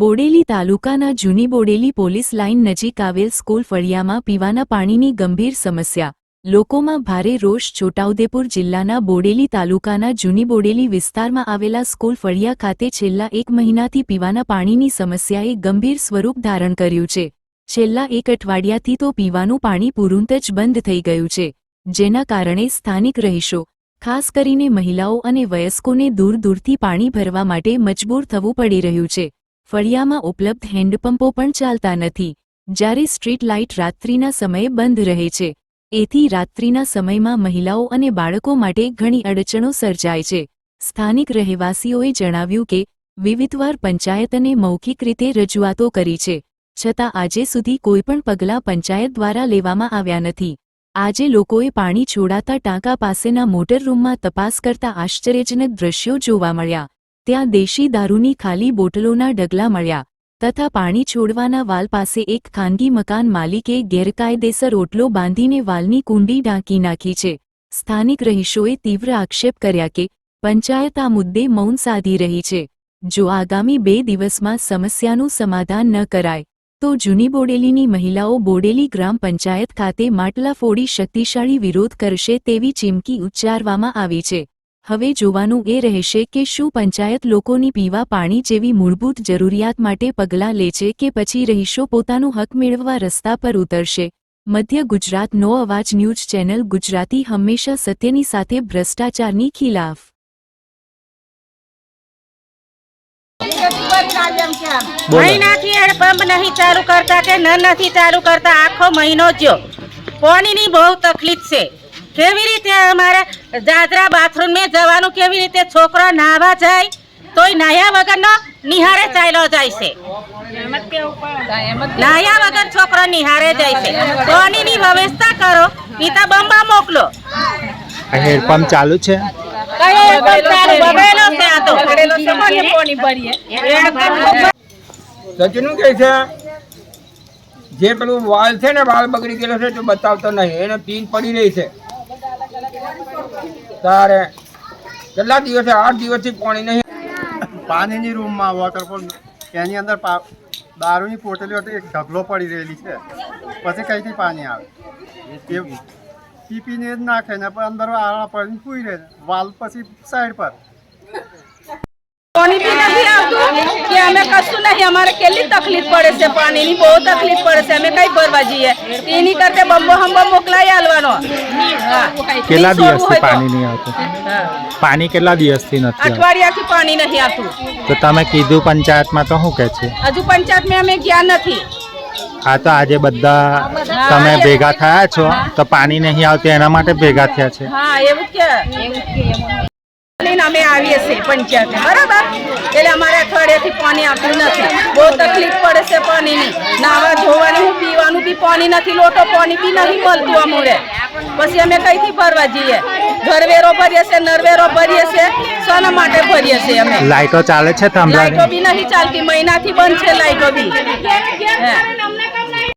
બોડેલી તાલુકાના જૂની Bodeli police line નજીક આવેલ સ્કૂલ ફળિયામાં પીવાના પાણીની ગંભીર સમસ્યા. લોકોમાં ભારે રોષ છોટાઉદેપુર જિલ્લાના બોડેલી તાલુકાના જૂની બોડેલી વિસ્તારમાં આવેલા સ્કૂલ ફળિયા ખાતે છેલ્લા એક મહિનાથી પીવાના પાણીની સમસ્યાએ ગંભીર સ્વરૂપ ધારણ કર્યું છે. છેલ્લા એક અઠવાડિયાથી તો પીવાનું પાણી પુરુંત જ બંધ થઈ ગયું છે. જેના કારણે સ્થાનિક રહીશો, ખાસ કરીને મહિલાઓ અને વયસ્કોને દૂર દૂરથી પાણી ભરવા માટે મજબૂર થવું પડી રહ્યું છે. ફળિયામાં ઉપલબ્ધ હેન્ડપંપો પણ ચાલતા નથી. જ્યારે સ્ટ્રીટ લાઇટ રાત્રિના સમયે બંધ રહે છે, એથી રાત્રિના સમયમાં મહિલાઓ અને બાળકો માટે ઘણી અડચણો સર્જાય છે. સ્થાનિક રહેવાસીઓએ જણાવ્યું કે, વિવિધવાર પંચાયતને મૌખિક રીતે રજૂઆતો કરી છે, છતાં આજે સુધી કોઈપણ પગલાં પંચાયત દ્વારા લેવામાં આવ્યા નથી. આજે લોકોએ પાણી છોડાતા ટાંકા પાસેના મોટર રૂમમાં તપાસ કરતા આશ્ચર્યજનક દ્રશ્યો જોવા મળ્યા. ત્યાં દેશી દારૂની ખાલી બોટલોના ડગલા મળ્યા, તથા પાણી છોડવાના વાલ પાસે એક ખાનગી મકાન માલિકે ગેરકાયદેસર ઓટલો બાંધીને વાલની કુંડી ઢાંકી નાખી છે. સ્થાનિક રહીશોએ તીવ્ર આક્ષેપ કર્યા કે, પંચાયત આ મુદ્દે મૌન સાધી રહી છે. જો આગામી બે દિવસમાં સમસ્યાનું સમાધાન ન કરાય, તો જૂની બોડેલીની મહિલાઓ બોડેલી ગ્રામ પંચાયત ખાતે માટલા ફોડી શક્તિશાળી વિરોધ કરશે તેવી ચીમકી ઉચ્ચારવામાં આવી છે. હવે જોવાનું એ રહેશે કે શું પંચાયત લોકોની પીવા પાણી જેવી મૂળભૂત જરૂરિયાત માટે પગલાં લે છે કે પછી રહીશો પોતાનું હક મેળવવા રસ્તા પર ઉતરશે. મધ્ય ગુજરાતનો અવાજ ન્યૂઝ ચેનલ ગુજરાતી હંમેશા સત્યની સાથે ભ્રષ્ટાચારની ખિલાફ. પંપ નહીં ચાલુ કરતા કે ન નથી ચાલુ કરતા આખો મહિનો જ્યો પાણીની બહુ તકલીફ છે. કેવી રીતે અમારે દાદરા બાથરૂમે જવાનું કેવી રીતે છોકરો નાહવા જાય તોય નાહ્યા વગરનો નિહારે ચાલ્યો જાય છે. નાહ્યા વગર છોકરો નિહારે જાય છે. પાણીની વ્યવસ્થા કરો પિતા બંબા મોકલો. હેડપંપ ચાલુ સચિનું કહે છે? જે પેલું વાલ છે ને વાલ બગડી ગયેલો છે તો બતાવતો નહીં. એને પીન પડી રહી છે. તારે કેટલા દિવસે? આઠ દિવસથી પાણી નહીં. પાણીની રૂમમાં વોટરફોલ એની અંદર પા- દારૂની પોટલીઓ એક ઢગલો પડી રહેલી છે. પછી કઈથી પાણી આવે? એ પીપીને જ નાખે ને પણ અંદર આરા પડીને પૂઈ રહે વાલ પછી સાઈડ પર. પાણી બી નથી આવતું કે અમે કશું નહીં અમારે કેટલી તકલીફ પડે છે પાણીની બહુ તકલીફ પડે છે. અમે કઈ ભરવા જઈએ. એની કરતે બંબો હંબો મોકલાઈ આલવાનો. કેટલા દિવસથી પાણી નહીં આવતું? પાણી કેટલા દિવસથી નથી અઠવાડિયાથી પાણી નહીં આવતું. તો તમે કીધું પંચાયતમાં તો શું કે છે? હજુ પંચાયતમાં અમે ગયા નથી. આ તો આજે બધા તમે ભેગા થયા છો તો પાણી નહીં આવતું એના માટે ભેગા થયા છે? હા એવું કે. લઈને અમે આવીએ છીએ પંચાયતે બરાબર? એટલે અમારે અઠવાડિયાથી પાણી આવતું નથી. બહુ તકલીફ પડે છે પાણીની. નાવા ધોવાની હું પીવાનું બી પાણી નથી લોટો પાણી બી નહીં મળતું અમુરે. પછી અમે કઈથી ભરવા જઈએ? ઘરવેરો ભરીએ છે નરવેરો ભરીએ છે સોના માટે ભરીએ છીએ અમે? લાઈટો ચાલે છે લાઈટો બી નહીં ચાલતી મહિનાથી બંધ છે લાઈટો બી. હે.